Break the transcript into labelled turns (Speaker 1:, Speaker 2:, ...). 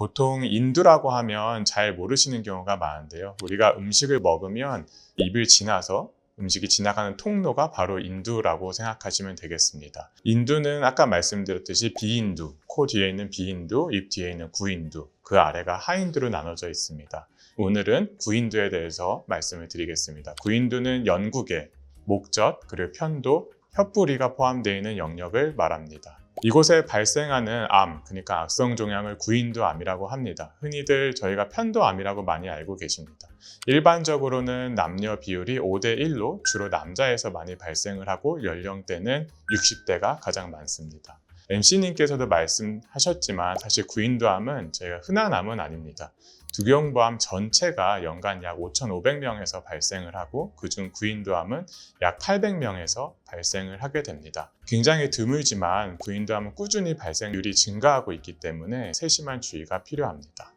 Speaker 1: 보통 인두라고 하면 잘 모르시는 경우가 많은데요. 우리가 음식을 먹으면 입을 지나서 음식이 지나가는 통로가 바로 인두라고 생각하시면 되겠습니다. 인두는 아까 말씀드렸듯이 비인두, 코 뒤에 있는 비인두, 입 뒤에 있는 구인두, 그 아래가 하인두로 나눠져 있습니다. 오늘은 구인두에 대해서 말씀을 드리겠습니다. 구인두는 연구계, 목젖, 그리고 편도, 혀뿌리가 포함되어 있는 영역을 말합니다. 이곳에 발생하는 암, 그러니까 악성 종양을 구인두암이라고 합니다. 흔히들 저희가 편도암이라고 많이 알고 계십니다. 일반적으로는 남녀 비율이 5대 1로 주로 남자에서 많이 발생을 하고 연령대는 60대가 가장 많습니다. MC님께서도 말씀하셨지만 사실 구인두암은 저희가 흔한 암은 아닙니다. 두경부암 전체가 연간 약 5,500명에서 발생을 하고 그중 구인두암은 약 800명에서 발생을 하게 됩니다. 굉장히 드물지만 구인두암은 꾸준히 발생률이 증가하고 있기 때문에 세심한 주의가 필요합니다.